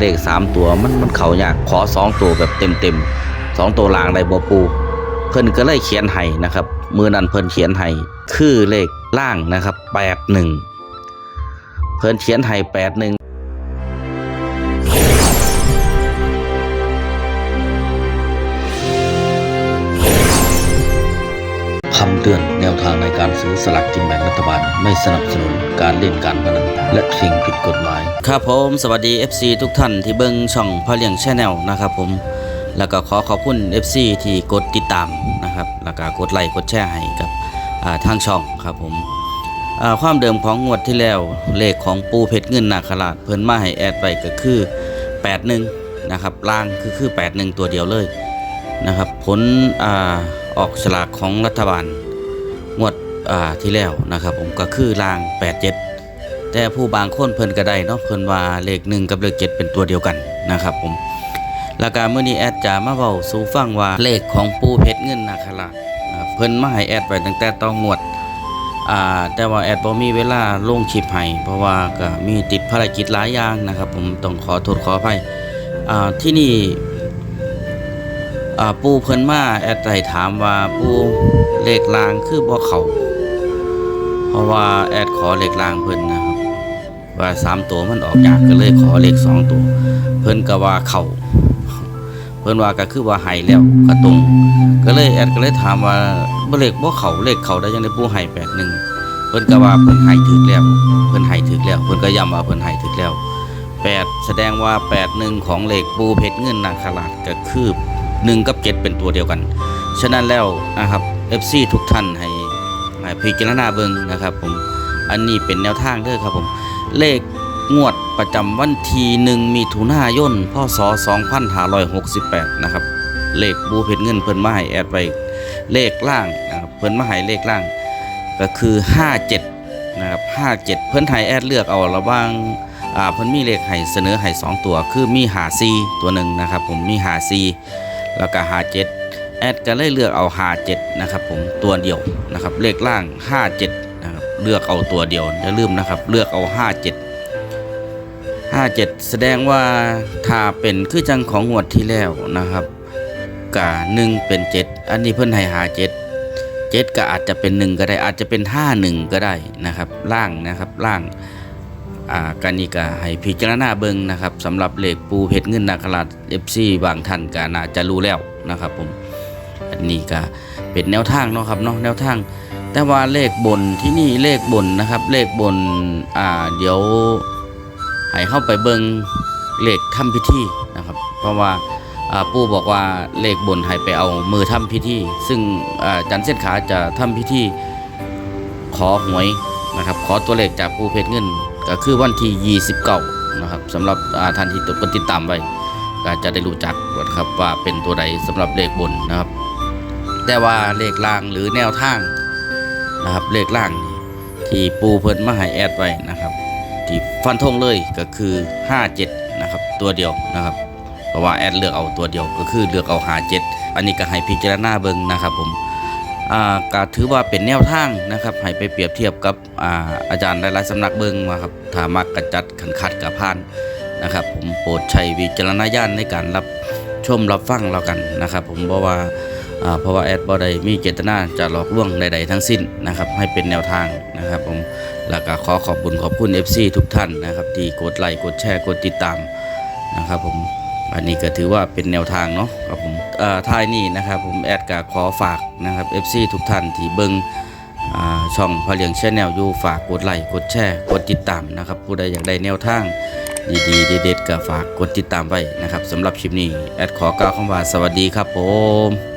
เลขสามตัวมันมันเขายากขอสองตัวแบบเต็มเต็มๆสองตัวลางได้บ่ปู เพิ่นก็เลยเขียนให้นะครับมือนั้นเพิ่นเขียนให้คือเลขล่างนะครับแปดหนึ่งเพิ่นเขียนให้แปดหนึ่งคำเตือน ทางในการซื้อสลากกินแบ่งรัฐบาล ไม่สนับสนุนการเล่นการพนันและสิ่งผิดกฎหมาย ครับผมสวัสดี FC ทุกท่านที่เบิ่งช่องพ่อเลี้ยงชแนลนะครับผม แล้วก็ขอขอบคุณ FC ที่กดติดตามนะครับ แล้วก็กดไลค์กดแชร์ให้กับทางช่องครับผมความเดิมของงวดที่แล้วเลขของปูเพชรเงินนาคราชเพิ่นมาให้แอดไว้ก็คือ81นะครับล่างคือคือ81ตัวเดียวเลยนะครับผลอออกฉลากของรัฐบาล งวดอ่าที่แล้วนะครับ ผมก็คือล่าง 87 แต่ผู้บางคนเพิ่นก็ได้เนาะเพิ่นว่าเลขหนึ่งกับเลขเจ็ดเป็นตัวเดียวกันนะครับผมแล้วก็มื้อนี้แอดจะมาเว้าสู่ฟังว่าเลขของปูเพชรเงินนาคราชนะครับเพิ่นมาให้แอดไวตั้งแต่ต้องงวดอ่าแต่ว่าแอดบ่มีเวลาลงคลิปให้เพราะว่าก็มีติดภารกิจหลายอย่างนะครับ ผมต้องขอโทษขออภัยอ่าที่นี่ ปูเพิ่นมาแอดได้ถามว่าปูเลขลางคือบ่เขาเพราะว่าแอดขอเลขลางเพิ่นนะครับว่าสามตัวมันออกยากก็เลยขอเลขสองตัว เพิ่นก็ว่าเขาเพิ่นว่าก็คือว่าให้แล้วก็ตรง ก็เลยแอดก็เลยถามว่าบ่เลขบ่เขาเลขเขาได้จังได๋ปู่ให้81เพิ่นก็ว่าเพิ่นให้ถึกแล้ว เพิ่นให้ถึกแล้ว เพิ่นก็ย้ำว่าเพิ่นให้ถึกแล้ว8แสดงว่า81ของเลขปูเพชรเงินนาคราชก็คือ 1 กับ 7 เป็นตัวเดียวกัน ฉะนั้นแล้วนะครับ FC ทุกท่านให้ให้พิจารณาเบิ่งนะครับผมอันนี้เป็นแนวทางเด้อครับผมเลขงวดประจำวันที่หนึ่งมีถุนายนพศ 2568 นะครับ เลขบูเพชรเงินเพิ่นมาให้แอดไว้เลขล่างนะครับเพิ่นมาให้เลขล่าง ก็คือ 57 นะครับ 57 เพิ่นให้แอดเลือกเอาระว่างอ่าเพิ่นมีเลขให้เสนอให้2ตัว คือมีหาซีตัวหนึ่งนะครับ ผมมีหาซี แล้วก็หา7แอดก็เลยเลือกเอาหา7นะครับผมตัวเดียวนะครับเลขล่าง57นะครับเลือกเอาตัวเดียวอย่าลืมนะครับเลือกเอา57 57แสดงว่าถ้าเป็นคือจังของงวดที่แล้วนะครับกะหนึ่งเป็น7อันนี้เพิ่นให้หา7 7ก็อาจจะเป็น1ก็ได้อาจจะเป็น5 1ก็ได้นะครับล่างนะครับล่าง อ่าการนี้ก็ให้พิจารณาเบิงนะครับสำหรับเลขปูเพชรเงินนาคราช FC บางท่านก็น่าจะรู้แล้วนะครับผมอันนี้ก็เป็นแนวทางเนาะครับเนาะแนวทาง แต่ว่าเลขบนที่นี่เลขบนนะครับ เลขบนอ่าเดี๋ยวให้เข้าไปเบิงเลขทำพิธีนะครับ เพราะว่าปู่บอกว่าเลขบนให้ไปเอามือทำพิธีซึ่งจันเส้นขาจะทำพิธีขอหวย นะครับขอตัวเลขจากปูเพชรเงินก็คือวันที่29นะครับสำหรับท่านที่กดติดตามไว้ก็จะได้รู้จักนะครับว่าเป็นตัวใดสำหรับเลขบนนะครับ แต่ว่าเลขล่างหรือแนวทางนะครับเลขล่างที่ปูเพิ่นมาให้แอดไว้นะครับ ที่ฟันธงเลยก็คือ 57นะครับตัวเดียวนะครับเพราะว่าแอดเลือกเอาตัวเดียวก็คือเลือกเอา57อันนี้ก็ให้พิจารณาเบิ่งนะครับผม ก็ถือว่าเป็นแนวทางนะครับให้ไปเปรียบเทียบกับอาอาจารย์หลายๆสำนักเบิ่งมาครับถามักกระจัดขันขัดกับพานนะครับ ผมโปรดใช้วิจารณญาณในการรับชมรับฟังเรากันนะครับ ผมเพราะว่าเพราะว่าแอดบอได้มีเจตนาจะหลอกลวงใดๆทั้งสิ้นนะครับ ให้เป็นแนวทางนะครับ ผมแล้วก็ขอขอบคุณขอบคุณ FC ทุกท่านนะครับ ที่กดไลค์กดแชร์กดติดตามนะครับผม อันนี้ก็ถือว่าเป็นแนวทางเนาะครับผมเอ่อท้ายนี้นะครับผมแอดกาขอฝากนะครับ FC ทุกท่านที่เบิ่งอ่าช่องพะเลียงชแนลอยู่ฝากกดไลค์กดแชร์กดติดตามนะครับ ผู้ใดอยากได้แนวทางดีๆเด็ดๆก็ฝากกดติดตามไว้นะครับสำหรับคลิปนี้ แอดขอกล่าวคำว่าสวัสดีครับผม